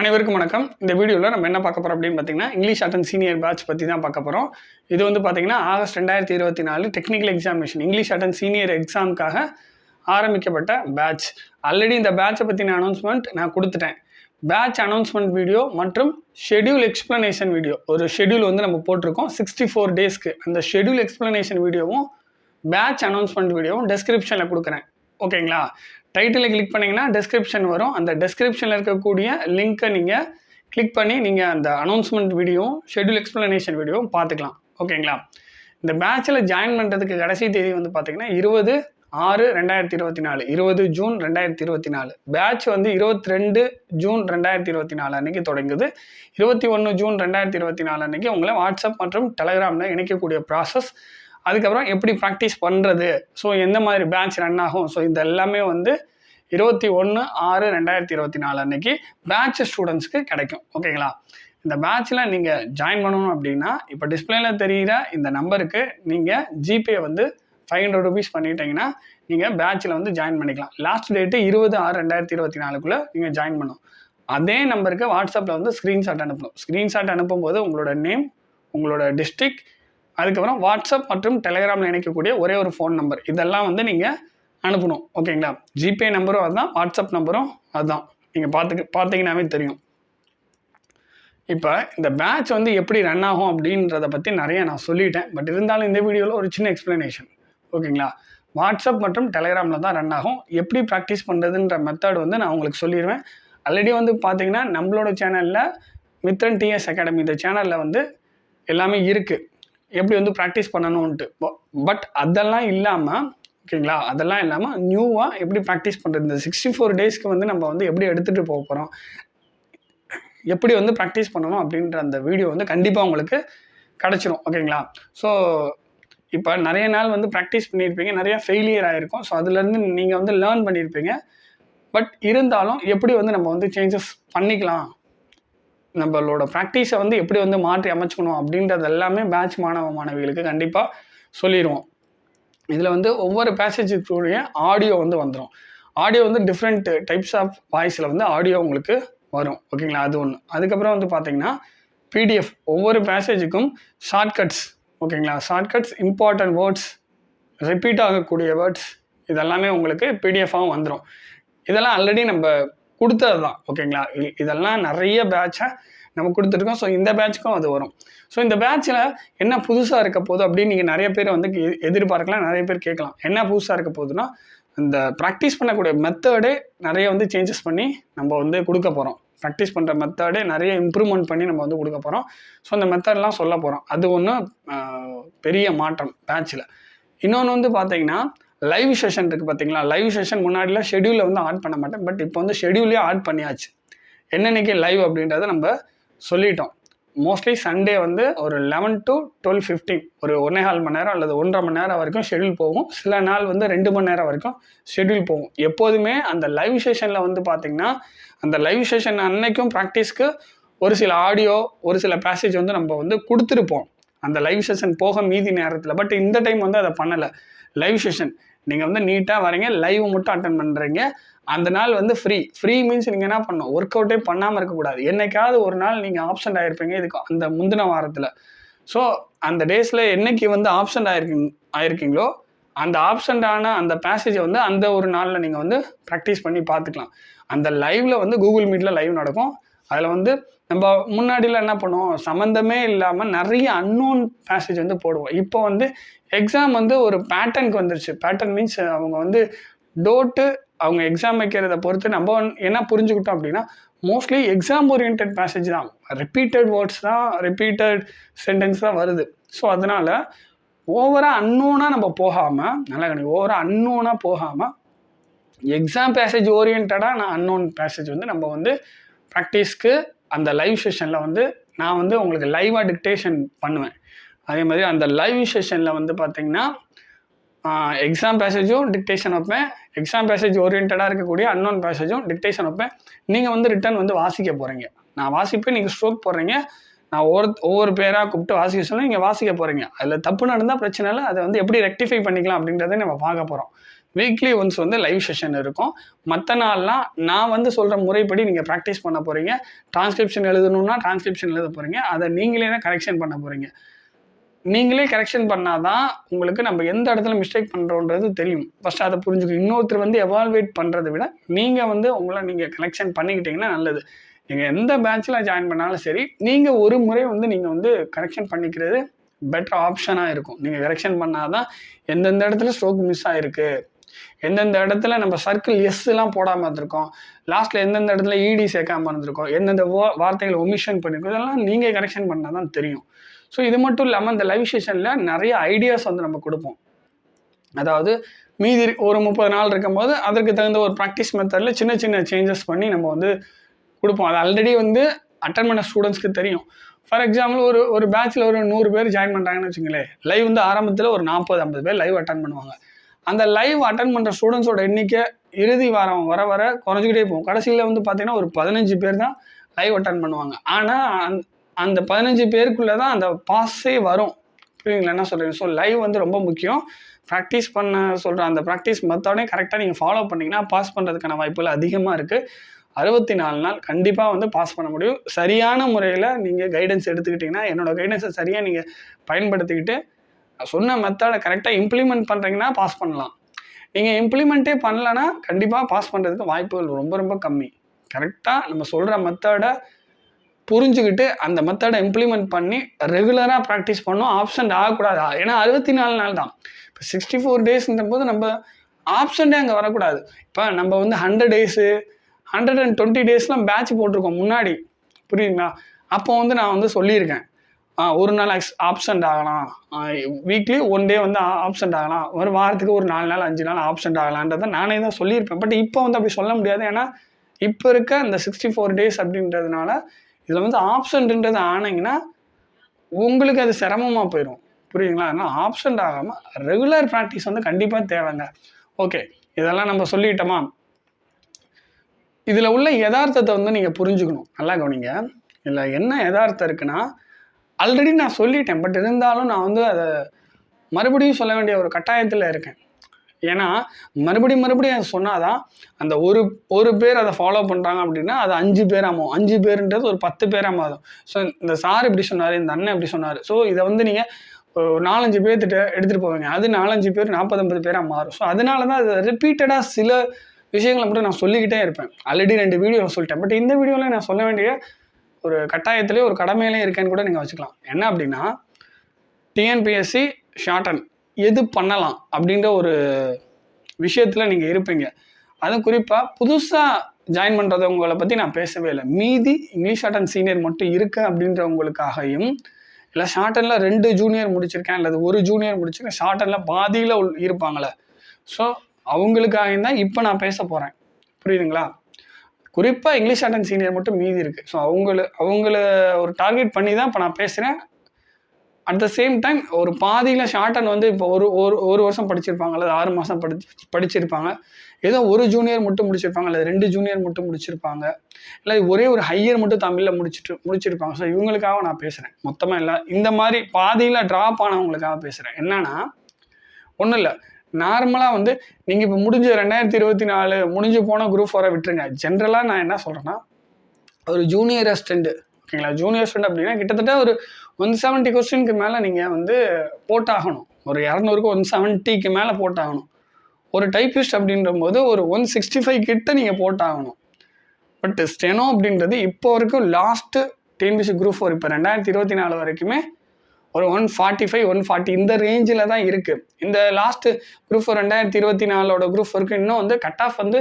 அனைவருக்கும் வணக்கம். இந்த வீடியோவில் நம்ம என்ன பார்க்க போகிறோம் அப்படின்னு பார்த்தீங்கன்னா இங்கிலீஷ் அட்டன் சீனியர் பேட்ச் பற்றி தான் பார்க்க போகிறோம் இது வந்து பார்த்தீங்கன்னா ஆகஸ்ட் ரெண்டாயிரத்தி இருபத்தி நாலு டெக்னிக்கல் எக்ஸாமினேஷன் இங்கிலீஷ் அட்டன் சீனியர் எக்ஸாமுக்காக ஆரம்பிக்கப்பட்ட பேட்ச் ஆல்ரெடி இந்த பேட்சை பற்றின அனௌன்ஸ்மெண்ட் நான் கொடுத்துட்டேன். பேட்ச் அனௌன்ஸ்மெண்ட் வீடியோ மற்றும் ஷெட்யூல் எக்ஸ்ப்ளனேஷன் வீடியோ ஒரு ஷெட்யூல் வந்து நம்ம போட்டிருக்கோம். சிக்ஸ்டி ஃபோர் டேஸ்க்கு அந்த ஷெட்யூல் எக்ஸ்ப்ளனேஷன் வீடியோவும் பேட்ச் அனௌன்ஸ்மெண்ட் வீடியோவும் டெஸ்கிரிப்ஷனில் கொடுக்குறேன். ஓகேங்களா டைட்டிலை கிளிக் பண்ணிங்கன்னா டெஸ்கிரிப்ஷன் வரும். அந்த டெஸ்கிரிப்ஷனில் இருக்கக்கூடிய லிங்க்கை நீங்கள் கிளிக் பண்ணி நீங்கள் அந்த அனௌன்ஸ்மெண்ட் வீடியோவும் ஷெட்யூல் எக்ஸ்ப்ளனேஷன் வீடியோவும் பார்த்துக்கலாம். ஓகேங்களா இந்த பேட்சில் ஜாயின் பண்ணுறதுக்கு கடைசி தேதி வந்து பார்த்தீங்கன்னா இருபது ஆறு ரெண்டாயிரத்தி இருபத்தி நாலு. இருபது ஜூன் ரெண்டாயிரத்தி இருபத்தி நாலு. பேட்ச் வந்து இருபத்தி ரெண்டு ஜூன் ரெண்டாயிரத்தி இருபத்தி நாலு அன்றைக்கி தொடங்குது. இருபத்தி ஒன்று ஜூன் ரெண்டாயிரத்தி இருபத்தி நாலு அன்றைக்கி உங்களை வாட்ஸ்அப் மற்றும் டெலகிராமில் இணைக்கக்கூடிய ப்ராசஸ் அதுக்கப்புறம் எப்படி ப்ராக்டிஸ் பண்ணுறது ஸோ எந்த மாதிரி பேட்ச் ரன் ஆகும்? ஸோ இது எல்லாமே வந்து இருபத்தி ஒன்று ஆறு ரெண்டாயிரத்தி இருபத்தி நாலு அன்னைக்கு பேட்ச் ஸ்டூடெண்ட்ஸ்க்கு கிடைக்கும். ஓகேங்களா இந்த பேட்ச்சில் நீங்கள் ஜாயின் பண்ணணும் அப்படின்னா இப்போ டிஸ்பிளேல தெரிகிற இந்த நம்பருக்கு நீங்கள் ஜிபே வந்து ஃபைவ் ஹண்ட்ரட் ருபீஸ் பண்ணிட்டீங்கன்னா நீங்கள் பேட்சில் வந்து ஜாயின் பண்ணிக்கலாம். லாஸ்ட் டேட்டு இருபது ஆறு ரெண்டாயிரத்தி இருபத்தி நாலுக்குள்ளே நீங்கள் ஜாயின் பண்ணணும். அதே நம்பருக்கு வாட்ஸ்அப்பில் வந்து ஸ்க்ரீன்ஷாட் அனுப்பணும். ஸ்க்ரீன்ஷாட் அனுப்பும்போது உங்களோட நேம் உங்களோட டிஸ்ட்ரிக்ட் அதுக்கப்புறம் வாட்ஸ்அப் மற்றும் டெலிகிராமில் இணைக்கக்கூடிய ஒரே ஒரு ஃபோன் நம்பர் இதெல்லாம் வந்து நீங்கள் அனுப்பணும். ஓகேங்களா? ஜிபே நம்பரும் அதுதான் வாட்ஸ்அப் நம்பரும் அதுதான். நீங்கள் பார்த்துக்க பார்த்தீங்கன்னாவே தெரியும். இப்போ இந்த பேட்ச் வந்து எப்படி ரன் ஆகும் அப்படின்றத பற்றி நிறைய நான் சொல்லிட்டேன். பட் இருந்தாலும் இந்த வீடியோவில் ஒரு சின்ன எக்ஸ்ப்ளனேஷன் ஓகேங்களா? வாட்ஸ்அப் மற்றும் டெலிகிராமில் தான் ரன் ஆகும். எப்படி ப்ராக்டிஸ் பண்ணுறதுன்ற மெத்தட் வந்து நான் உங்களுக்கு சொல்லிடுவேன் ஆல்ரெடி வந்து பார்த்தீங்கன்னா நம்மளோட சேனலில் மித்ரன் டிஎஸ் அகாடமி இந்த சேனலில் வந்து எல்லாமே இருக்குது எப்படி வந்து ப்ராக்டிஸ் பண்ணணும்ன்ட்டு. பட் அதெல்லாம் இல்லாமல் ஓகேங்களா அதெல்லாம் இல்லாமல் நியூவாக எப்படி ப்ராக்டிஸ் பண்ணுறது இந்த சிக்ஸ்டி ஃபோர் டேஸ்க்கு வந்து நம்ம வந்து எப்படி எடுத்துகிட்டு போக போகிறோம் எப்படி வந்து ப்ராக்டிஸ் பண்ணணும் அப்படின்ற அந்த வீடியோ வந்து கண்டிப்பாக உங்களுக்கு கிடச்சிரும் ஓகேங்களா ஸோ இப்போ நிறைய நாள் வந்து ப்ராக்டிஸ் பண்ணியிருப்பீங்க. நிறையா ஃபெயிலியர் ஆகிருக்கும் ஸோ அதுலேருந்து நீங்கள் வந்து லேர்ன் பண்ணியிருப்பீங்க. பட் இருந்தாலும் எப்படி வந்து நம்ம வந்து சேஞ்சஸ் பண்ணிக்கலாம்? நம்மளோட ப்ராக்டிஸை வந்து எப்படி வந்து மாற்றி அமைச்சுக்கணும் அப்படின்றது எல்லாமே பேட்ச் மாணவ மாணவிகளுக்கு கண்டிப்பாக சொல்லிடுவோம் இதில் வந்து ஒவ்வொரு பேசேஜுக்குரிய ஆடியோ வந்து வந்துடும் ஆடியோ வந்து டிஃப்ரெண்ட் டைப்ஸ் ஆஃப் வாய்ஸில் வந்து ஆடியோ உங்களுக்கு வரும். ஓகேங்களா அது ஒன்று அதுக்கப்புறம் வந்து பார்த்தீங்கன்னா பிடிஎஃப் ஒவ்வொரு பேசேஜுக்கும் ஷார்ட்கட்ஸ் ஓகேங்களா ஷார்ட்கட்ஸ் இம்பார்ட்டன்ட் வேர்ட்ஸ் ரிப்பீட் ஆகக்கூடிய வேர்ட்ஸ் இதெல்லாமே உங்களுக்கு பிடிஎஃபாகவும் வந்துடும் இதெல்லாம் ஆல்ரெடி நம்ம கொடுத்தது தான் ஓகேங்களா இ- இதெல்லாம் நிறைய பேட்சை நம்ம கொடுத்துருக்கோம். ஸோ இந்த பேட்சுக்கும் அது வரும். ஸோ இந்த பேட்சில் என்ன புதுசாக இருக்க போகுது அப்படின்னு நீங்கள் நிறைய பேர் வந்து எ- எதிர்பார்க்கலாம் நிறைய பேர் கேட்கலாம். என்ன புதுசாக இருக்க போகுதுன்னா இந்த ப்ராக்டிஸ் பண்ணக்கூடிய மெத்தடே நிறைய வந்து சேஞ்சஸ் பண்ணி நம்ம வந்து கொடுக்க போகிறோம் ப்ராக்டிஸ் பண்ணுற மெத்தடே நிறைய இம்ப்ரூவ்மெண்ட் பண்ணி நம்ம வந்து கொடுக்க போகிறோம் ஸோ அந்த மெத்தட்லாம் சொல்ல போகிறோம் அது ஒன்று பெரிய மாற்றம் பேட்சில் இன்னொன்று வந்து பார்த்தீங்கன்னா லைவ் செஷன் இருக்குது பார்த்தீங்களா லைவ் செஷன் முன்னாடிலாம் ஷெடியூலில் வந்து ஆட் பண்ண மாட்டேன். பட் இப்போ வந்து ஷெடியூலே ஆட் பண்ணியாச்சு. என்னன்னைக்கு லைவ் அப்படின்றத நம்ம சொல்லிட்டோம். மோஸ்ட்லி சண்டே வந்து ஒரு லெவன் டு டுவெல் ஃபிஃப்டீன் ஒரு ஒன்றே கால் மணி நேரம் அல்லது ஒன்றரை மணி நேரம் வரைக்கும் ஷெடியூல் போகும். சில நாள் வந்து ரெண்டு மணி நேரம் வரைக்கும் ஷெடியூல் போகும். எப்போதுமே அந்த லைவ் செஷனில் வந்து பார்த்திங்கன்னா அந்த லைவ் செஷன் அன்னைக்கும் ப்ராக்டிஸ்க்கு ஒரு சில ஆடியோ ஒரு சில பேசேஜ் வந்து நம்ம வந்து கொடுத்துருப்போம். அந்த லைவ் செஷன் போக மீதி நேரத்தில். பட் இந்த டைம் வந்து அதை பண்ணலை. லைவ் செஷன் நீங்கள் வந்து நீட்டாக வரீங்க லைவ் மட்டும் அட்டன் பண்ணுறீங்க அந்த நாள் வந்து ஃப்ரீ ஃப்ரீ மீன்ஸ் நீங்கள் என்ன பண்ணணும்? ஒர்க் அவுட்டே பண்ணாமல் இருக்கக்கூடாது என்னைக்காவது ஒரு நாள் நீங்கள் ஆப்சண்ட் ஆகிருப்பீங்க இதுக்கு அந்த முந்தின வாரத்தில். ஸோ அந்த டேஸில் என்னைக்கு வந்து ஆப்சண்ட் ஆயிருக்கீங்க ஆயிருக்கீங்களோ அந்த ஆப்ஷன்டான அந்த பேசேஜை வந்து அந்த ஒரு நாளில் நீங்கள் வந்து ப்ராக்டிஸ் பண்ணி பார்த்துக்கலாம். அந்த லைவில் வந்து கூகுள் மீட்டில் லைவ் நடக்கும். அதில் வந்து நம்ம முன்னாடிலாம் என்ன பண்ணுவோம்? சம்மந்தமே இல்லாமல் நிறைய அன்னோன் பேசேஜ் வந்து போடுவோம். இப்போ வந்து எக்ஸாம் வந்து ஒரு பேட்டர்னுக்கு வந்துருச்சு. பேட்டர்ன் மீன்ஸ் அவங்க வந்து டோட்டு அவங்க எக்ஸாம் வைக்கிறத பொறுத்து நம்ம வந்து என்ன புரிஞ்சுக்கிட்டோம் அப்படின்னா மோஸ்ட்லி எக்ஸாம் ஓரியன்ட் பேசேஜ் தான். ரிப்பீட்டட் வேர்ட்ஸ் தான் ரிப்பீட்டட் சென்டென்ஸ் தான் வருது. ஸோ அதனால் ஓவராக அன்னோனாக நம்ம போகாமல் நல்லா கணக்கு ஓவராக அன்னோனாக போகாமல் எக்ஸாம் பேசேஜ் ஓரியன்டாக நான் அன்னோன் பேசேஜ் வந்து நம்ம வந்து ப்ராக்டிஸ்க்கு அந்த லைவ் செஷனில் வந்து நான் வந்து உங்களுக்கு லைவாக டிக்டேஷன் பண்ணுவேன். அதே மாதிரி அந்த லைவ் செஷனில் வந்து பார்த்தீங்கன்னா எக்ஸாம் பேசேஜும் டிக்டேஷன் வைப்பேன். எக்ஸாம் பேசேஜ் ஓரியன்டாக இருக்கக்கூடிய அன்னோன் பேசேஜும் டிக்டேஷன் வைப்பேன். நீங்கள் வந்து ரிட்டர்ன் வந்து வாசிக்க போகிறீங்க நான் வாசிப்பேன் நீங்கள் ஸ்ட்ரோக் போடுறீங்க. நான் ஒவ்வொரு ஒவ்வொரு பேராக கூப்பிட்டு வாசிக்க சொன்னால் நீங்கள் வாசிக்க போகிறீங்க அதில் தப்பு நடந்தால் பிரச்சனை இல்லை. அதை வந்து எப்படி ரெக்டிஃபை பண்ணிக்கலாம் அப்படின்றத நம்ம பார்க்க போகிறோம் வீக்லி ஒன்ஸ் வந்து லைவ் செஷன் இருக்கும். மற்ற நாள்லாம் நான் வந்து சொல்கிற முறைப்படி நீங்கள் ப்ராக்டிஸ் பண்ண போகிறீங்க டிரான்ஸ்கிரிப்ஷன் எழுதணும்னா டிரான்ஸ்கிரிப்ஷன் எழுத போகிறீங்க அதை நீங்களே தான் கரெக்ஷன் பண்ண போகிறீங்க நீங்களே கரெக்ஷன் பண்ணாதான் உங்களுக்கு நம்ம எந்த இடத்துல மிஸ்டேக் பண்ணுறோன்றது தெரியும். ஃபஸ்ட்டு அதை புரிஞ்சுக்கணும். இன்னொருத்தர் வந்து எவால்வேட் பண்ணுறதை விட நீங்கள் வந்து உங்களை நீங்கள் கரெக்ஷன் பண்ணிக்கிட்டீங்கன்னா நல்லது. நீங்கள் எந்த பேட்சில் ஜாயின் பண்ணாலும் சரி நீங்கள் ஒரு முறை வந்து நீங்கள் வந்து கரெக்ஷன் பண்ணிக்கிறது பெட்டர் ஆப்ஷனாக இருக்கும். நீங்கள் கரெக்ஷன் பண்ணாதான் எந்தெந்த இடத்துல ஸ்ட்ரோக் மிஸ் ஆகிருக்கு எந்தெந்த இடத்துல நம்ம சர்க்கிள் எஸ்லாம் போடாமல் இருந்திருக்கோம் லாஸ்ட்டில் எந்தெந்த இடத்துல இடி சேர்க்காமல் இருந்திருக்கோம் எந்தெந்த வார்த்தைகளை ஒமிஷன் பண்ணியிருக்கோம் இதெல்லாம் நீங்கள் கரெக்ஷன் பண்ணால் தான் தெரியும். ஸோ இது மட்டும் இல்லாமல் இந்த லைவ் செஷனில் நிறைய ஐடியாஸ் வந்து நம்ம கொடுப்போம். அதாவது மீதி ஒரு முப்பது நாள் இருக்கும்போது அதற்கு தகுந்த ஒரு ப்ராக்டிஸ் மெத்தடில் சின்ன சின்ன சேஞ்சஸ் பண்ணி நம்ம வந்து கொடுப்போம். அது ஆல்ரெடி வந்து அட்டன் பண்ண ஸ்டூடெண்ட்ஸ்க்கு தெரியும். ஃபார் எக்ஸாம்பிள் ஒரு ஒரு பேட்ச்சில் ஒரு நூறு பேர் ஜாயின் பண்ணுறாங்கன்னு வச்சுங்களேன் லைவ் வந்து ஆரம்பத்தில் ஒரு நாற்பது ஐம்பது பேர் லைவ் அட்டன் பண்ணுவாங்க. அந்த லைவ் அட்டன் பண்ணுற ஸ்டூடெண்ட்ஸோட எண்ணிக்கை இறுதி வாரம் வர வர குறைஞ்சிக்கிட்டே போகும். கடைசியில் வந்து பார்த்தீங்கன்னா ஒரு பதினஞ்சு பேர் தான் லைவ் அட்டன் பண்ணுவாங்க. ஆனால் அந்த பதினஞ்சு பேருக்குள்ளே தான் அந்த பாஸே வரும். புரியுங்களா என்ன சொல்கிறீங்க ஸோ லைவ் வந்து ரொம்ப முக்கியம். ப்ராக்டிஸ் பண்ண சொல்கிற அந்த ப்ராக்டிஸ் மெத்தடே கரெக்டாக நீங்கள் ஃபாலோ பண்ணிங்கன்னா பாஸ் பண்ணுறதுக்கான வாய்ப்புகள் அதிகமாக இருக்குது அறுபத்தி நாலு நாள் கண்டிப்பாக வந்து பாஸ் பண்ண முடியும். சரியான முறையில் நீங்கள் கைடன்ஸ் எடுத்துக்கிட்டிங்கன்னா என்னோடய கைடன்ஸை சரியாக நீங்கள் பயன்படுத்திக்கிட்டு நான் சொன்ன மெத்தடை கரெக்டாக இம்ப்ளிமெண்ட் பண்ணுறீங்கன்னா பாஸ் பண்ணலாம். நீங்கள் இம்ப்ளிமெண்ட்டே பண்ணலன்னா கண்டிப்பாக பாஸ் பண்ணுறதுக்கு வாய்ப்புகள் ரொம்ப ரொம்ப கம்மி. கரெக்டாக நம்ம சொல்கிற மெத்தடை புரிஞ்சுக்கிட்டு அந்த மெத்தடை இம்ப்ளிமெண்ட் பண்ணி ரெகுலராக ப்ராக்டிஸ் பண்ணோம் ஆப்சண்ட் ஆகக்கூடாது? ஏன்னா அறுபத்தி நாலு நாள் தான். இப்போ சிக்ஸ்டி ஃபோர் டேஸ்ன்ற போது நம்ம ஆப்ஷன்டே அங்கே வரக்கூடாது. இப்போ நம்ம வந்து hundred days hundred and twenty டேஸ்லாம் batch போட்டிருக்கோம் முன்னாடி. புரியுதுங்களா? அப்போ வந்து நான் வந்து சொல்லியிருக்கேன். ஒரு நாள் எக்ஸ் ஆப்சண்ட் ஆகலாம். வீக்லி ஒன் டே வந்து ஆப்சண்ட் ஆகலாம். ஒரு வாரத்துக்கு ஒரு நாலு நாள் அஞ்சு நாள் ஆப்சண்ட் ஆகலான்றதை நானே தான் சொல்லியிருப்பேன். பட் இப்போ வந்து அப்படி சொல்ல முடியாது. ஏன்னா இப்போ இருக்க இந்த சிக்ஸ்டி ஃபோர் டேஸ் அப்படின்றதுனால இதில் வந்து ஆப்சண்ட்ன்றது ஆனீங்கன்னா உங்களுக்கு அது சிரமமாக போயிடும் புரியுங்களா ஆனால் ஆப்சண்ட் ஆகாமல் ரெகுலர் ப்ராக்டிஸ் வந்து கண்டிப்பாக தேவைங்க. ஓகே இதெல்லாம் நம்ம சொல்லிட்டோமா? இதில் உள்ள யதார்த்தத்தை வந்து நீங்கள் புரிஞ்சுக்கணும். நல்லா கவனிங்க. இதில் என்ன யதார்த்தம் இருக்குன்னா ஆல்ரெடி நான் சொல்லிட்டேன் பட் இருந்தாலும் நான் வந்து அதை மறுபடியும் சொல்ல வேண்டிய ஒரு கட்டாயத்தில் இருக்கேன். ஏன்னா மறுபடியும் மறுபடியும் அதை சொன்னாதான் அந்த ஒரு ஒரு பேர் அதை ஃபாலோ பண்ணுறாங்க அப்படின்னா அது அஞ்சு பேர் அஞ்சு பேருன்றது ஒரு பத்து பேராக மாறும் ஸோ இந்த சார் இப்படி சொன்னார் இந்த அண்ணன் இப்படி சொன்னார். ஸோ இதை வந்து நீங்கள் ஒரு நாலஞ்சு பேர்த்திட்ட எடுத்துகிட்டு போவீங்க. அது நாலஞ்சு பேர் நாற்பத்தம்பது பேராக மாறும். ஸோ அதனால தான் அது ரிப்பீட்டடாக சில விஷயங்களை மட்டும் நான் சொல்லிக்கிட்டே இருப்பேன். ஆல்ரெடி ரெண்டு வீடியோ சொல்லிட்டேன். பட் இந்த வீடியோவில் நான் சொல்ல வேண்டிய ஒரு கட்டாயத்திலே ஒரு கடமையிலே இருக்கேன்னு கூட நீங்கள் வச்சுக்கலாம். என்ன அப்படின்னா டிஎன்பிஎஸ்சி ஷார்டன் எது பண்ணலாம் அப்படின்ற ஒரு விஷயத்தில் நீங்கள் இருப்பீங்க. அதுவும் குறிப்பாக புதுசாக ஜாயின் பண்ணுறவங்களை பற்றி நான் பேசவே இல்லை. மீதி இங்கிலீஷ் ஷார்டன் சீனியர் மட்டும் இருக்கேன் அப்படின்றவங்களுக்காகவும் இல்லை ஷார்டனில் ரெண்டு ஜூனியர் முடிச்சிருக்கேன் அல்லது ஒரு ஜூனியர் முடிச்சிருக்கேன் ஷார்டனில் பாதியில் உள் இருப்பாங்களே ஸோ அவங்களுக்காக தான் இப்போ நான் பேச போகிறேன் புரியுதுங்களா? குறிப்பாக இங்கிலீஷ் ஆட்டன் சீனியர் மட்டும் மீதி இருக்குது ஸோ அவங்கள அவங்கள ஒரு டார்கெட் பண்ணி தான் இப்போ நான் பேசுகிறேன் அட் த சேம் டைம் ஒரு பாதியில் ஷார்ட் அண்ட் வந்து இப்போ ஒரு ஒரு ஒரு வருஷம் படிச்சிருப்பாங்க அல்லது ஆறு மாதம் படிச்சு படிச்சிருப்பாங்க. ஏதோ ஒரு ஜூனியர் மட்டும் முடிச்சிருப்பாங்க அல்லது ரெண்டு ஜூனியர் மட்டும் முடிச்சிருப்பாங்க. இல்லை ஒரே ஒரு ஹையர் மட்டும் தமிழில் முடிச்சிட்டு முடிச்சிருப்பாங்க. ஸோ இவங்களுக்காக நான் பேசுகிறேன் மொத்தமாக இல்லை இந்த மாதிரி பாதியில் ட்ராப் ஆனவங்களுக்காக பேசுகிறேன் என்னன்னா ஒன்றும் இல்லை. நார்மலாக வந்து நீங்கள் இப்போ முடிஞ்ச ரெண்டாயிரத்தி இருபத்தி நாலு முடிஞ்சு போன குரூப் ஃபோரை விட்டுருங்க. ஜென்ரலாக நான் என்ன சொல்கிறேன்னா ஒரு ஜூனியர் அசிஸ்டண்ட் ஓகேங்களா ஜூனியர் அசிஸ்டண்ட் அப்படின்னா கிட்டத்தட்ட ஒரு ஒன் செவன்ட்டி கொஸ்டினுக்கு மேலே நீங்கள் வந்து போட்டாகணும். ஒரு இரநூறுக்கு ஒன் செவன்ட்டிக்கு மேலே போட்டாகணும். ஒரு டைப்பிஸ்ட் அப்படின்ற போது ஒரு ஒன் சிக்ஸ்டி ஃபைவ் கிட்ட நீங்கள் போட்டாகணும். பட் ஸ்டெனோ அப்படின்றது இப்போ வரைக்கும் லாஸ்ட்டு டிஎன்பிசி குரூப் ஃபோர் இப்போ ரெண்டாயிரத்தி இருபத்தி நாலு வரைக்குமே ஒரு one forty five one forty இந்த ரேஞ்சில் தான் இருக்குது இந்த லாஸ்ட்டு குரூப் ஃபோர் ரெண்டாயிரத்தி இருபத்தி நாலோட குரூப் ஃபோருக்கு இன்னும் வந்து கட் ஆஃப் வந்து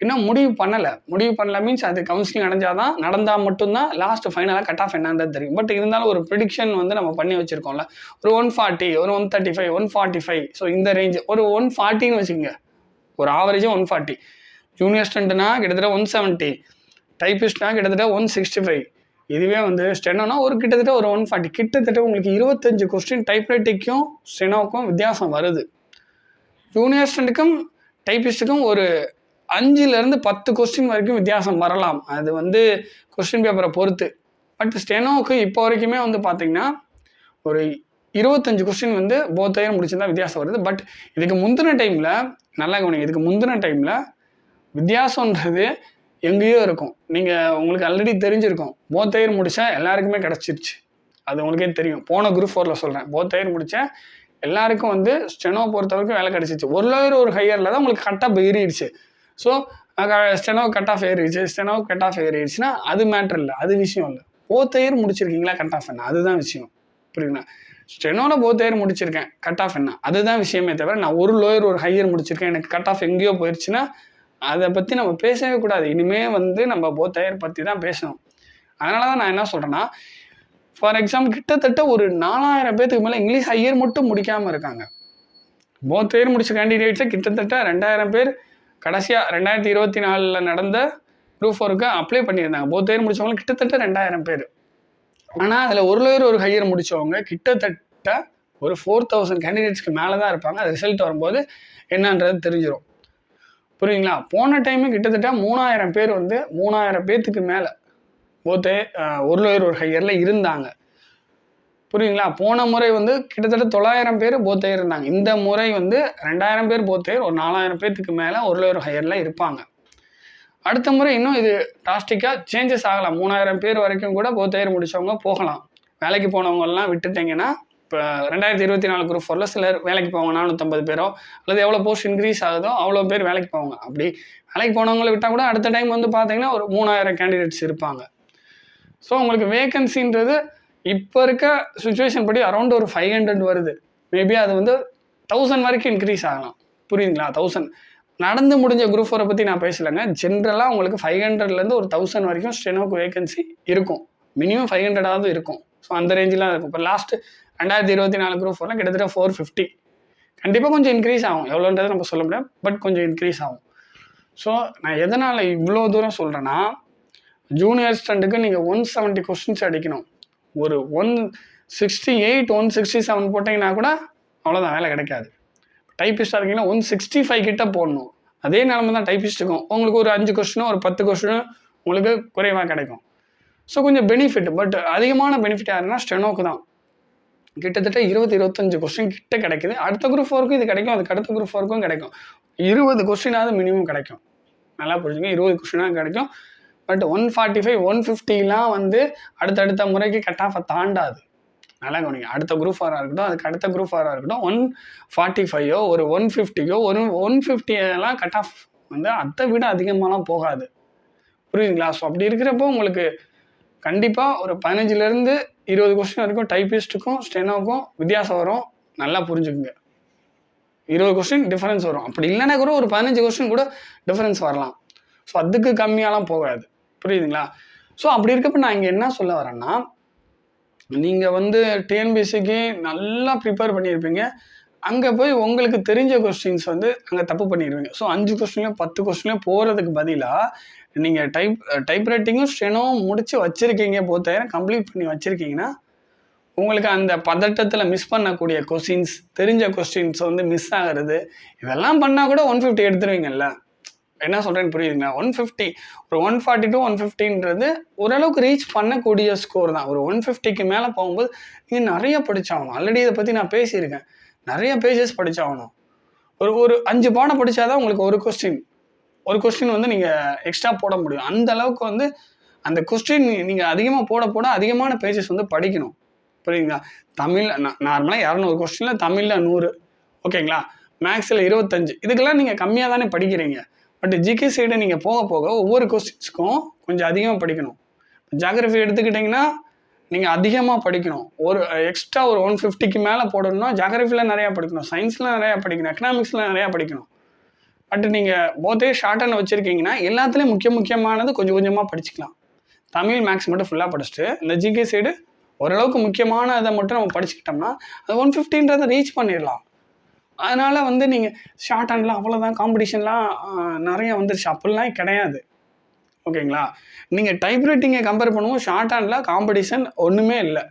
இன்னும் முடிவு பண்ணலை. முடிவு பண்ணல மீன்ஸ் அது கவுன்சிலிங் அடைஞ்சால் தான் நடந்தால் மட்டும்தான் லாஸ்ட் ஃபைனலாக கட் ஆஃப் என்னன்றது தெரியும். பட் இருந்தாலும் ஒரு ப்ரிடிக்ஷன் வந்து நம்ம பண்ணி வச்சுருக்கோம்ல. ஒரு ஒன் ஃபார்ட்டி ஒரு one thirty five one forty five so இந்த ரேஞ்ச் ஒரு ஒன் ஃபார்ட்டின்னு வச்சுக்கோங்க. ஒரு ஆவரேஜாக ஒன் ஃபார்ட்டி ஜூனியர் ஸ்டண்ட்னா கிட்டத்தட்ட ஒன் செவன்ட்டி டைப்பிஸ்ட்னா கிட்டத்தட்ட ஒன் சிக்ஸ்டி ஃபைவ் இதுவே வந்து ஸ்டெனோனா ஒரு கிட்டத்தட்ட ஒரு ஒன் ஃபார்ட்டி கிட்டத்தட்ட உங்களுக்கு இருபத்தஞ்சு கொஸ்டின் டைப்ரைட்டிக்கும் ஸ்டெனோக்கும் வித்தியாசம் வருது. ஜூனியர் ஸ்டண்ட்டுக்கும் டைப்பிஸ்ட்டுக்கும் ஒரு அஞ்சுலேருந்து பத்து கொஸ்டின் வரைக்கும் வித்தியாசம் வரலாம். அது வந்து கொஸ்டின் பேப்பரை பொறுத்து. பட் ஸ்டெனோவுக்கு இப்போ வரைக்குமே வந்து பார்த்திங்கன்னா ஒரு இருபத்தஞ்சு கொஸ்டின் வந்து போத் முடிச்சிருந்தா வித்தியாசம் வருது. பட் இதுக்கு முந்தின டைமில் நல்லா கவனிங்க இதுக்கு முந்தின டைமில் வித்தியாசன்றது எங்கேயோ இருக்கும். நீங்கள் உங்களுக்கு ஆல்ரெடி தெரிஞ்சிருக்கும். போத் முடித்தா எல்லாருக்குமே கிடச்சிருச்சு. அது உங்களுக்கே தெரியும். போன குரூப் ஃபோரில் சொல்கிறேன் போத் முடித்தா முடித்தேன் எல்லாருக்கும் வந்து ஸ்டெனோ பொறுத்த வரைக்கும் வேலை கிடச்சிச்சு. ஒரு லேயர் ஒரு ஹையரில் தான் உங்களுக்கு கட்டாக ஏறிடுச்சு. ஸோ ஸ்டெனோ கட் ஆஃப் ஏறிடுச்சு. ஸ்டெனோ கட் ஆஃப் ஏறிடுச்சுன்னா அது மேட்ரு இல்லை. அது விஷயம் இல்லை. போத் முடிச்சிருக்கீங்களா கட் ஆஃப் என்ன? அதுதான் விஷயம். புரியுதுங்களா? ஸ்டெனோவில் போத் முடிச்சிருக்கேன். கட் ஆஃப் என்ன? அதுதான் விஷயமே தவிர நான் ஒரு லோயர் ஒரு ஹையர் முடிச்சிருக்கேன். எனக்கு கட் ஆஃப் எங்கேயோ போயிடுச்சுன்னா அதை பற்றி நம்ம பேசவே கூடாது. இனிமே வந்து நம்ம போத் பற்றி தான் பேசணும். அதனால தான் நான் என்ன சொல்கிறேன்னா ஃபார் எக்ஸாம்பிள் கிட்டத்தட்ட ஒரு நாலாயிரம் பேத்துக்கு மேலே இங்கிலீஷ் ஹையர் மட்டும் முடிக்காமல் இருக்காங்க. போத் இயர் முடித்த கேண்டிடேட்ஸை கிட்டத்தட்ட ரெண்டாயிரம் பேர் கடைசியாக ரெண்டாயிரத்தி இருபத்தி நாலில் நடந்த குரூப் ஃபோருக்கு அப்ளை பண்ணியிருந்தாங்க. போத் இயர் முடிச்சவங்க கிட்டத்தட்ட ரெண்டாயிரம் பேர். ஆனால் அதில் ஒரு லோயர் ஒரு ஹையர் முடித்தவங்க கிட்டத்தட்ட ஒரு ஃபோர் தௌசண்ட் கேண்டிடேட்ஸ்க்கு மேலே தான் இருப்பாங்க. அது ரிசல்ட் வரும்போது என்னன்றது தெரிஞ்சிடும் புரியுங்களா போன டைமு கிட்டத்தட்ட மூணாயிரம் பேர் வந்து மூணாயிரம் பேர்த்துக்கு மேலே போத்தே ஒரு லோயர் ஒரு ஹையரில் இருந்தாங்க. புரியுங்களா போன முறை வந்து கிட்டத்தட்ட தொள்ளாயிரம் பேர் போத்தே இருந்தாங்க. இந்த முறை வந்து ரெண்டாயிரம் பேர் போத்தே ஒரு நாலாயிரம் பேர்த்துக்கு மேலே ஒரு லோயர் ஹையரில் இருப்பாங்க. அடுத்த முறை இன்னும் இது டிராஸ்டிக்காக சேஞ்சஸ் ஆகலாம். மூணாயிரம் பேர் வரைக்கும் கூட போத்தேர் முடிச்சவங்க போகலாம். வேலைக்கு போனவங்கெல்லாம் விட்டுட்டிங்கன்னா இப்போ ரெண்டாயிரத்தி இருபத்தி நாலு குரூப் ஃபோரில் சிலர் வேலைக்கு போவாங்க நானூற்றம்பது பேரோ அல்லது எவ்வளோ போஸ்ட் இன்க்ரீஸ் ஆகுதோ அவ்வளோ பேர் வேலைக்கு போவாங்க. அப்படி வேலைக்கு போனவங்களை விட்டால் கூட அடுத்த டைம் வந்து பார்த்தீங்கன்னா ஒரு மூணாயிரம் கேண்டிடேட்ஸ் இருப்பாங்க. ஸோ உங்களுக்கு வேகன்சின்றது இப்போ இருக்க சுச்சுவேஷன் படி அரௌண்ட் ஒரு ஃபைவ் ஹண்ட்ரட் வருது. மேபி அது வந்து தௌசண்ட் வரைக்கும் இன்க்ரீஸ் ஆகலாம். புரியுதுங்களா? தௌசண்ட் நடந்து முடிஞ்ச குரூப் ஃபோரை பற்றி நான் பேசலைங்க. ஜென்ரலாக உங்களுக்கு ஃபைவ் ஹண்ட்ரட்லேருந்து ஒரு தௌசண்ட் வரைக்கும் ஸ்டெனோக்கு வேகன்சி இருக்கும். மினிமம் ஃபைவ் ஹண்ட்ரடாவது இருக்கும். ஸோ அந்த ரேஞ்சிலாம் இருக்கும். இப்போ லாஸ்ட்டு ரெண்டாயிரத்தி இருபத்தி நாலு குரூப் ஃபோர்லாம் கிட்டத்தட்ட ஃபோர் ஃபிஃப்டி கண்டிப்பாக கொஞ்சம் இன்க்ரீஸ் ஆகும். எவ்வளோன்றது நம்ம சொல்ல முடியாது பட் கொஞ்சம் இன்க்ரீஸ் ஆகும். ஸோ நான் எதனால் இவ்வளோ தூரம் சொல்கிறேன்னா ஜூனியர் ஸ்டண்டுக்கு நீங்கள் ஒன் செவன்ட்டி கொஸ்டின்ஸ் அடிக்கணும். ஒரு one sixty eight one sixty seven போட்டிங்கன்னா கூட அவ்வளோதான் வேலை கிடைக்காது. டைப்பிஸ்டாக இருக்கீங்கன்னா ஒன் சிக்ஸ்டி ஃபைவ் கிட்ட போடணும். அதே நிலமை தான் டைப்பிஸ்ட்டுக்கும் உங்களுக்கு ஒரு அஞ்சு கொஸ்டினோ ஒரு பத்து கொஸ்டினோ உங்களுக்கு குறைவாக கிடைக்கும். ஸோ கொஞ்சம் பெனிஃபிட் பட் அதிகமான பெனிஃபிட் யாருன்னா ஸ்டெனோக்கு தான். கிட்டத்தட்ட இருபது இருபத்தஞ்சு கொஸ்டின் கிட்ட கிடைக்குது. அடுத்த குரூப் ஃபோருக்கும் இது கிடைக்கும் அதுக்கு அடுத்த குரூப் ஃபோருக்கும் கிடைக்கும். இருபது கொஸ்டினாவது மினிமம் கிடைக்கும். நல்லா புரிஞ்சுங்க இருபது கொஸ்டினாக கிடைக்கும். But one forty five one ஃபிஃப்டிலாம் வந்து அடுத்தடுத்த முறைக்கு கட் ஆஃபை தாண்டாது. நல்லா கவனிங்க. அடுத்த குரூப் ஃபாராக இருக்கட்டும் அதுக்கு அடுத்த குரூப் ஃபாராக இருக்கட்டும் ஒன் ஃபார்ட்டி ஃபைவோ ஒரு ஒன் ஃபிஃப்டியோ ஒரு ஒன் ஃபிஃப்டியெல்லாம் கட் ஆஃப் வந்து அதை விட அதிகமாகலாம் போகாது. புரியுதுங்களா? ஸோ அப்படி இருக்கிறப்போ உங்களுக்கு கண்டிப்பாக ஒரு பதினஞ்சுலேருந்து இருபது கொஸ்டின் வரைக்கும் டைப்பிஸ்ட்டுக்கும் ஸ்டெனோக்கும் வித்தியாசம் வரும். நல்லா புரிஞ்சுக்குங்க. இருபது கொஸ்டின் டிஃபரன்ஸ் வரும். அப்படி இல்லைன்னா கூட ஒரு பதினஞ்சு கொஸ்டின் கூட டிஃபரன்ஸ் வரலாம். ஸோ அதுக்கு கம்மியாலாம் போகாது. புரியுதுங்களா? ஸோ அப்படி இருக்கப்ப நான் இங்கே என்ன சொல்ல வரேன்னா நீங்கள் வந்து டிஎன்பிசிக்கு நல்லா ப்ரிப்பேர் பண்ணியிருப்பீங்க. அங்கே போய் உங்களுக்கு தெரிஞ்ச கொஸ்டின்ஸ் வந்து அங்கே தப்பு பண்ணிடுவீங்க ஸோ அஞ்சு கொஸ்டின்லையும் பத்து கொஸ்டின்லையும் போகிறதுக்கு பதிலாக நீங்கள் டைப் டைப் ரைட்டிங்கும் ஸ்டெனோவும் முடித்து வச்சுருக்கீங்க போத்தாயிரம் கம்ப்ளீட் பண்ணி வச்சுருக்கீங்கன்னா உங்களுக்கு அந்த பதட்டத்தில் மிஸ் பண்ணக்கூடிய கொஸ்டின்ஸ் தெரிஞ்ச கொஸ்டின்ஸ் வந்து மிஸ் ஆகிறது இதெல்லாம் பண்ணால் கூட ஒன் ஃபிஃப்டி எடுத்துருவீங்கல்ல. என்ன சொல்கிறேன்னு புரியுதுங்களா? ஒன் ஃபிஃப்டி ஒரு ஒன் ஃபார்ட்டி டூ ஒன் ஃபிஃப்டின்றது ஓரளவுக்கு ரீச் பண்ணக்கூடிய ஸ்கோர் தான். ஒரு ஒன் ஃபிஃப்டிக்கு மேலே போகும்போது நீங்கள் நிறைய படித்தாகணும் ஆல்ரெடி இதை பற்றி நான் பேசியிருக்கேன். நிறைய பேஜஸ் படித்தாகணும் ஒரு ஒரு அஞ்சு பாடம் படித்தாதான் உங்களுக்கு ஒரு கொஸ்டின் ஒரு கொஸ்டின் வந்து நீங்கள் எக்ஸ்ட்ரா போட முடியும். அந்த அளவுக்கு வந்து அந்த கொஸ்டின் நீங்கள் அதிகமாக போட போட அதிகமான பேஜஸ் வந்து படிக்கணும். புரியுதுங்களா? தமிழ் நார்மலாக இரநூறு கொஸ்டினில் தமிழில் நூறு. ஓகேங்களா? மேக்ஸில் இருபத்தஞ்சு. இதுக்கெல்லாம் நீங்கள் கம்மியாக தானே படிக்கிறீங்க. பட் ஜிகே சைடு நீங்கள் போக போக ஒவ்வொரு கொஸ்டின்ஸ்க்கும் கொஞ்சம் அதிகமாக படிக்கணும். ஜாகிரஃபி எடுத்துக்கிட்டிங்கன்னா நீங்கள் அதிகமாக படிக்கணும். ஒரு எக்ஸ்ட்ரா ஒரு ஒன் ஃபிஃப்டிக்கு மேலே போடணும்னா ஜாகிரஃபியில் நிறையா படிக்கணும். சயின்ஸில் நிறையா படிக்கணும். எக்கனாமிக்ஸில் நிறையா படிக்கணும். பட் நீங்கள் போத்தே ஷார்ட் அண்ட் வச்சுருக்கீங்கன்னா எல்லாத்துலேயும் முக்கிய முக்கியமானது கொஞ்சம் கொஞ்சமாக படிச்சுக்கலாம். தமிழ் மேக்ஸ் மட்டும் ஃபுல்லாக படிச்சுட்டு இந்த ஜிகே சைடு ஓரளவுக்கு முக்கியமான இதை மட்டும் நம்ம படிச்சுக்கிட்டோம்னா அது ஒன் ஃபிஃப்டின்றதை ரீச் பண்ணிடலாம். அதனால் வந்து நீங்கள் ஷார்ட் ஹேண்ட்லாம் அவ்வளோதான் காம்படிஷன்லாம் நிறைய வந்துருச்சு. அப்படிலாம் கிடையாது. ஓகேங்களா நீங்கள் டைப் ரைட்டிங்கை கம்பேர் பண்ணுவோம் ஷார்ட் ஹேண்டில் காம்படிஷன் ஒன்றுமே இல்லை.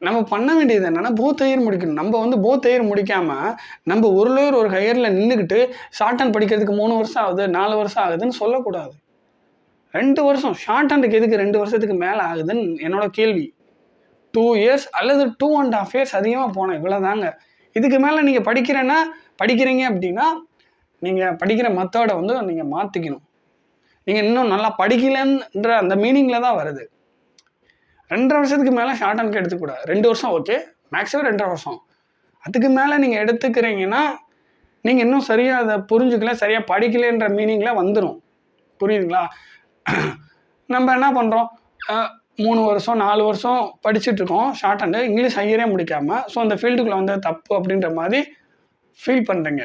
நம்ம பண்ண வேண்டியது என்னென்னா போத் ஹையர் முடிக்கணும். நம்ம வந்து போத் ஹையர் முடிக்காமல் நம்ம ஒரு லேயர் ஒரு ஹையரில் நின்றுக்கிட்டு ஷார்ட் ஹேண்ட் படிக்கிறதுக்கு மூணு வருஷம் ஆகுது நாலு வருஷம் ஆகுதுன்னு சொல்லக்கூடாது. ரெண்டு வருஷம் ஷார்ட் ஹேண்டுக்கு எதுக்கு ரெண்டு வருஷத்துக்கு மேலே ஆகுதுன்னு என்னோட கேள்வி. டூ இயர்ஸ் அல்லது டூ அண்ட் ஹாஃப் இயர்ஸ் அதிகமாக போனோம் இவ்வளோதாங்க இதுக்கு மேலே நீங்கள் படிக்கிறேன்னா படிக்கிறீங்க அப்படின்னா நீங்கள் படிக்கிற மெத்தடை வந்து நீங்கள் மாற்றிக்கணும் நீங்கள் இன்னும் நல்லா படிக்கலன்ற அந்த மீனிங்கில் தான் வருது. ரெண்டரை வருஷத்துக்கு மேலே ஷார்ட் அண்ட் எடுத்துக்கூடாது. ரெண்டு வருஷம் ஓகே மேக்ஸிமம் ரெண்டரை வருஷம். அதுக்கு மேலே நீங்கள் எடுத்துக்கிறீங்கன்னா நீங்கள் இன்னும் சரியாக அதை புரிஞ்சுக்கல சரியாக படிக்கலைன்ற மீனிங்கில் வந்துடும் புரியுதுங்களா? நம்ம என்ன பண்ணுறோம் மூணு வருஷம் நாலு வருஷம் படிச்சுட்டு இருக்கோம் ஷார்ட் ஹேண்டு இங்கிலீஷ் ஹையரே முடிக்காமல் ஸோ அந்த ஃபீல்டுக்குள்ளே வந்து தப்பு அப்படின்ற மாதிரி ஃபீல் பண்ணுறீங்க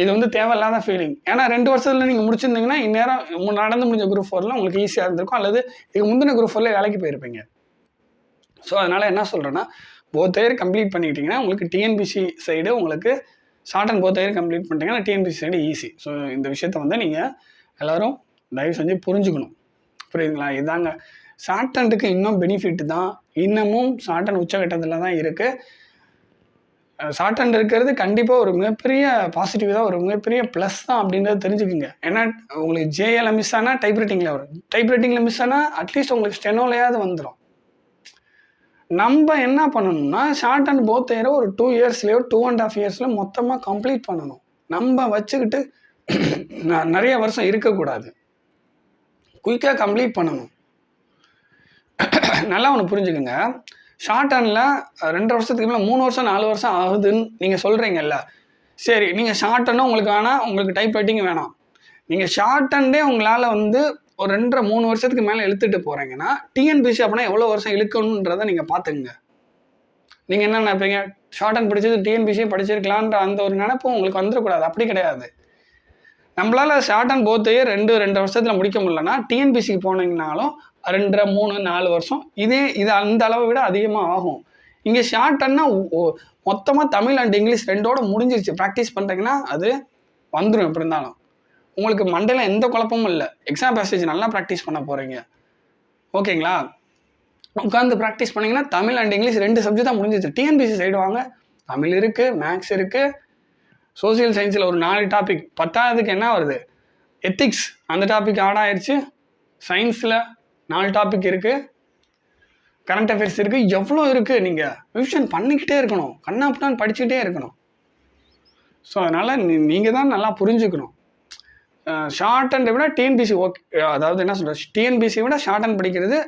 இது வந்து தேவையில்லாத ஃபீலிங் ஏன்னா ரெண்டு வருஷத்தில் நீங்கள் முடிச்சிருந்தீங்கன்னா இந்நேரம் நடந்து முடிஞ்ச குரூப் ஃபோரில் உங்களுக்கு ஈஸியாக இருந்திருக்கும். அல்லது இதுக்கு முந்தின குரூப் ஃபோரில் வேலைக்கு போயிருப்பீங்க. ஸோ அதனால் என்ன சொல்கிறேன்னா போத் இயர் கம்ப்ளீட் பண்ணிக்கிட்டிங்கன்னா உங்களுக்கு டிஎன்பிசி சைடு உங்களுக்கு shorthand both year complete பண்ணிட்டீங்கன்னா டிஎன்பிசி சைடு ஈஸி ஸோ இந்த விஷயத்த வந்து நீங்கள் எல்லோரும் தயவு செஞ்சு புரிஞ்சுக்கணும். புரியுதுங்களா? இதாங்க. ஷார்ட் அண்டுக்கு இன்னும் பெனிஃபிட் தான். இன்னமும் ஷார்ட் அண்ட் உச்சகட்டத்தில் தான் இருக்குது ஷார்ட் அண்ட் இருக்கிறது கண்டிப்பாக ஒரு மிகப்பெரிய பாசிட்டிவ் தான் ஒரு மிகப்பெரிய ப்ளஸ் தான் அப்படின்றத தெரிஞ்சுக்குங்க. ஏன்னா உங்களுக்கு ஜேஎல் மிஸ் ஆனால் டைப் ரைட்டிங்கில் வரும். டைப் ரைட்டிங்கில் மிஸ் ஆனால் அட்லீஸ்ட் உங்களுக்கு ஸ்டெனோலையாவது வந்துடும் நம்ம என்ன பண்ணணும்னா ஷார்ட் அண்ட் போத் இயரோ ஒரு டூ இயர்ஸ்லேயோ டூ அண்ட் ஆஃப் இயர்ஸில் மொத்தமாக கம்ப்ளீட் பண்ணணும். நம்ம வச்சுக்கிட்டு ந- நிறைய வருஷம் இருக்கக்கூடாது. குயிக்காக கம்ப்ளீட் பண்ணணும். நல்லா ஒன்று புரிஞ்சுக்கோங்க. ஷார்ட் அண்டில் ரெண்டு வருஷத்துக்கு மேலே மூணு வருஷம் நாலு வருஷம் ஆகுதுன்னு நீங்கள் சொல்கிறீங்கல்ல சரி நீங்கள் ஷார்ட் ஹேண்டும் உங்களுக்கு வேணாம் உங்களுக்கு டைப் ரைட்டிங் வேணாம். நீங்கள் ஷார்ட் அண்டே உங்களால் வந்து ஒரு ரெண்டரை மூணு வருஷத்துக்கு மேலே இழுத்துட்டு போகிறீங்கன்னா டிஎன்பிசி அப்படின்னா எவ்வளோ வருஷம் இழுக்கணுன்றதை நீங்கள் பார்த்துங்க நீங்கள் என்ன நினைப்பீங்க? ஷார்ட் அண்ட் படிச்சது டிஎன்பிசியே படிச்சிருக்கலான்ற அந்த ஒரு நினைப்பு உங்களுக்கு வந்துடக்கூடாது அப்படி கிடையாது. நம்மளால் ஷார்ட் அண்ட் போத்தையே ரெண்டு ரெண்டு வருஷத்தில் முடிக்க முடியலன்னா டிஎன்பிசிக்கு போனீங்கனாலும் ரெண்டரை மூணு நாலு வருஷம் இதே இது அந்த அளவை விட அதிகமாக ஆகும். இங்கே ஷார்ட் அண்ட்னா மொத்தமாக தமிழ் அண்ட் இங்கிலீஷ் ரெண்டோட முடிஞ்சிருச்சு. ப்ராக்டிஸ் பண்ணுறீங்கன்னா அது வந்துடும் எப்படி இருந்தாலும் உங்களுக்கு மண்டையில் எந்த குழப்பமும் இல்லை. எக்ஸாம் பேசேஜ் நல்லா ப்ராக்டிஸ் பண்ண போகிறீங்க ஓகேங்களா உட்காந்து ப்ராக்டிஸ் பண்ணீங்கன்னா தமிழ் அண்ட் இங்கிலீஷ் ரெண்டு சப்ஜெக்ட் தான் முடிஞ்சிச்சு டிஎன்பிசி சைடு வாங்க. தமிழ் இருக்குது மேக்ஸ் இருக்குது சோஷியல் சயின்ஸில் ஒரு நாலு டாபிக் பத்தாவதுக்கு என்ன வருது? எத்திக்ஸ் அந்த டாபிக் ஆட் ஆயிடுச்சு சயின்ஸில் நாலு டாபிக் இருக்குது கரண்ட் அஃபேர்ஸ் இருக்குது எவ்வளோ இருக்குது நீங்கள் ரிவிஷன் பண்ணிக்கிட்டே இருக்கணும். கண்ணாப்பினான்னு படிச்சுக்கிட்டே இருக்கணும். ஸோ அதனால் நீங்கள் தான் நல்லா புரிஞ்சுக்கணும். ஷார்ட் அண்ட் விட டிஎன்பிசி ஓகே அதாவது என்ன சொல்கிறது டிஎன்பிசி விட ஷார்ட் அண்ட் படிக்கிறது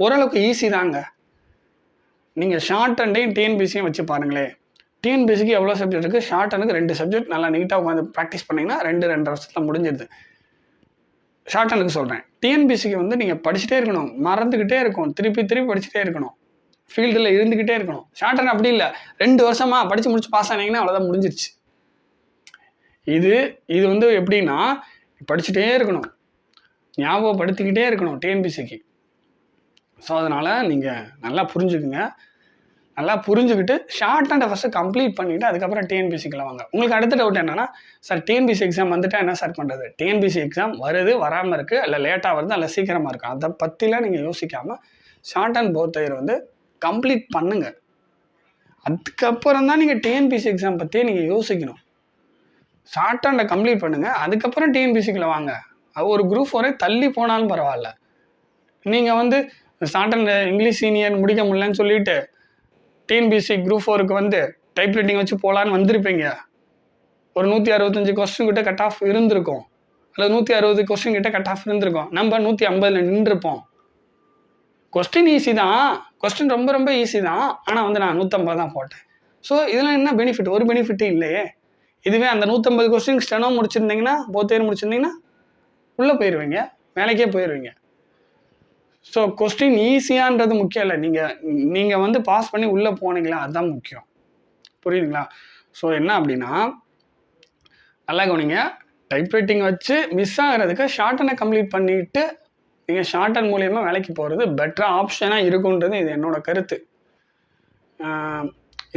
ஓரளவுக்கு ஈஸி தாங்க. நீங்கள் ஷார்ட் அண்டையும் டிஎன்பிசியும் வச்சு பாருங்களேன் டிஎன்பிசிக்கு எவ்வளோ சப்ஜெக்ட் இருக்குது ஷார்ட் அண்டுக்கு ரெண்டு சப்ஜெக்ட் நல்லா நீட்டாக உட்காந்து ப்ராக்டிஸ் பண்ணிங்கன்னா ரெண்டு ரெண்டு வருஷத்தில் முடிஞ்சிடுது ஷார்ட் அண்டுக்கு சொல்கிறேன் டிஎன்பிசிக்கு வந்து நீங்கள் படிச்சுட்டே இருக்கணும். மறந்துக்கிட்டே இருக்கும் திருப்பி திருப்பி படிச்சுட்டே இருக்கணும். ஃபீல்டில் இருந்துக்கிட்டே இருக்கணும். ஷார்ட் அண்ட் அப்படி இல்லை. ரெண்டு வருஷமாக படித்து முடிச்சு பாஸ் ஆனீங்கன்னா அவ்வளோதான் முடிஞ்சிருச்சு. இது இது வந்து எப்படின்னா படிச்சுட்டே இருக்கணும். ஞாபகப்படுத்திக்கிட்டே இருக்கணும் டிஎன்பிசிக்கு ஸோ அதனால் நீங்கள் நல்லா புரிஞ்சுக்குங்க. நல்லா புரிஞ்சுக்கிட்டு ஷார்ட் அண்ட் ஃபஸ்ட்டு கம்ப்ளீட் பண்ணிவிட்டு அதுக்கப்புறம் டிஎன்பிசிக்கில் வாங்க. உங்களுக்கு அடுத்த டவுட் என்னென்னா சார் டிஎன்பிசி எக்ஸாம் வந்துட்டால் என்ன சார் பண்ணுறது டிஎன்பிசி எக்ஸாம் வருது வராமல் இருக்குது இல்லை லேட்டாக வருது இல்லை சீக்கிரமாக இருக்கும் அதை பற்றிலாம் நீங்கள் யோசிக்காமல் ஷார்ட் அண்ட் போத் தயிர் வந்து கம்ப்ளீட் பண்ணுங்கள் அதுக்கப்புறம் தான் நீங்கள் டிஎன்பிசி எக்ஸாம் பற்றியே நீங்கள் யோசிக்கணும். ஷார்ட் கம்ப்ளீட் பண்ணுங்கள் அதுக்கப்புறம் டிஎன்பிசிக்கில் வாங்க. அது ஒரு குரூப் ஒரே தள்ளி போனாலும் பரவாயில்ல. நீங்கள் வந்து ஷார்ட் அண்ட் இங்கிலீஷ் சீனியர் முடிக்க முடியலன்னு சொல்லிட்டு டிஎன்பிசி குரூப் ஃபோருக்கு வந்து டைப் ரைட்டிங் வச்சு போகலான்னு வந்திருப்பீங்க. ஒரு நூற்றி அறுபத்தஞ்சு கொஸ்டின் கிட்ட கட் ஆஃப் இருந்திருக்கும். அல்லது நூற்றி அறுபது கொஸ்டின் கிட்ட கட் ஆஃப் இருந்திருக்கும். நம்ம நூற்றி ஐம்பதில் நின்றுருப்போம். கொஸ்டின் ஈஸி தான். கொஸ்டின் ரொம்ப ரொம்ப ஈஸி தான். ஆனால் வந்து நான் நூற்றம்பது தான் போட்டேன். ஸோ இதில் என்ன பெனிஃபிட் ஒரு பெனிஃபிட்டும் இல்லையே. இதுவே அந்த நூற்றம்பது கொஸ்டின் ஸ்டெனோ முடிச்சிருந்தீங்கன்னா போத்தேர் முடிச்சிருந்தீங்கன்னா உள்ளே போயிடுவீங்க வேலைக்கே போயிடுவீங்க ஸோ கொஸ்டின் ஈஸியான்றது முக்கியம் இல்லை. நீங்கள் நீங்கள் வந்து பாஸ் பண்ணி உள்ளே போனீங்களா? அதுதான் முக்கியம். புரியுதுங்களா? ஸோ என்ன அப்படின்னா நல்லா கவனிங்க. டைப்ரைட்டிங் வச்சு மிஸ் ஆகிறதுக்கு ஷார்டனை கம்ப்ளீட் பண்ணிவிட்டு நீங்கள் ஷார்ட்டன் மூலியமாக வேலைக்கு போகிறது பெட்டராக ஆப்ஷனாக இருக்குன்றது இது என்னோடய கருத்து.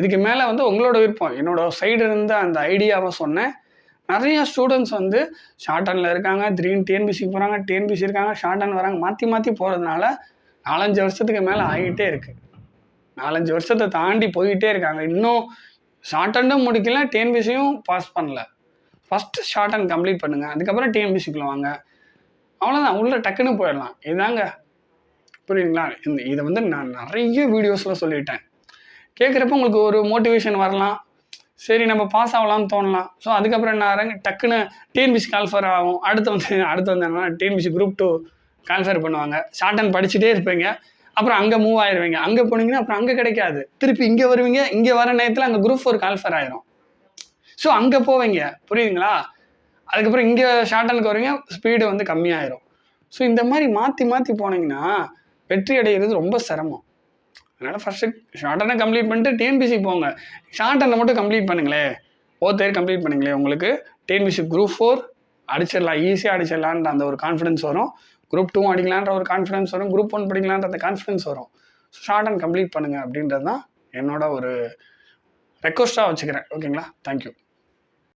இதுக்கு மேலே வந்து உங்களோட விருப்பம். என்னோட சைடு இருந்த அந்த ஐடியாவை சொன்னேன். நிறைய ஸ்டூடெண்ட்ஸ் வந்து ஷார்டனில் இருக்காங்க திடீர்னு டிஎன்பிசிக்கு போகிறாங்க டிஎன்பிசி இருக்காங்க ஷார்டன் வராங்க மாற்றி மாற்றி போகிறதுனால நாலஞ்சு வருஷத்துக்கு மேலே ஆகிட்டே இருக்குது நாலஞ்சு வருஷத்தை தாண்டி போயிட்டே இருக்காங்க. இன்னும் ஷார்டனும் முடிக்கல டிஎன்பிசியும் பாஸ் பண்ணல. ஃபஸ்ட்டு ஷார்டன் கம்ப்ளீட் பண்ணுங்கள் அதுக்கப்புறம் டிஎன்பிசிக்குள்ள வாங்க. அவ்வளோதான் உள்ள டக்குன்னு போயிடலாம். இதுதாங்க புரியுதுங்களா? இந்த இதை வந்து நான் நிறைய வீடியோஸில் சொல்லிட்டேன். கேட்குறப்ப உங்களுக்கு ஒரு மோட்டிவேஷன் வரலாம். சரி நம்ம பாஸ் ஆகலாம்னு தோணலாம். ஸோ அதுக்கப்புறம் என்ன ஆகிறாங்க? டக்குன்னு டிஎன்பிசி கால்ஃபர் ஆகும். அடுத்து வந்து அடுத்து வந்து என்னன்னா TNPSC group two call for பண்ணுவாங்க. ஷார்ட் அண்ட் படிச்சுட்டே இருப்பீங்க. அப்புறம் அங்கே மூவ் ஆயிடுவீங்க அங்கே போனீங்கன்னா அப்புறம் அங்கே கிடைக்காது. திருப்பி இங்கே வருவீங்க இங்கே வர நேரத்தில் அங்கே குரூப் ஃபோர் கால்ஃபர் ஆயிரும். ஸோ அங்கே போவீங்க. புரியுதுங்களா? அதுக்கப்புறம் இங்கே ஷார்ட் வருவீங்க ஸ்பீடு வந்து கம்மியாயிரும். ஸோ இந்த மாதிரி மாற்றி மாற்றி போனீங்கன்னா வெற்றி அடைகிறது ரொம்ப சிரமம். அதனால் ஃபஸ்ட்டு ஷார்ட் கம்ப்ளீட் பண்ணிட்டு டிஎன்பிசி போங்க. ஷார்ட் மட்டும் கம்ப்ளீட் பண்ணுங்களேன் ஓ தேர் கம்ப்ளீட் பண்ணுங்களேன் உங்களுக்கு. டிஎன்பிசி குரூப் ஃபோர் அடிச்சிடலாம். ஈஸியாக அடிச்சிடலான்ற அந்த ஒரு கான்ஃபிடன்ஸ் வரும். குரூப் டூ அடிக்கலான்ற ஒரு கான்ஃபிடன்ஸ் வரும். குரூப் ஒன் படிக்கலான்ற அந்த கான்ஃபிடன்ஸ் வரும். ஷார்ட் அண்ட் கம்ப்ளீட் பண்ணுங்க அப்படின்றது தான் என்னோட ஒரு ரெக்வஸ்ட்டாக வச்சுக்கிறேன். ஓகேங்களா தேங்க்யூ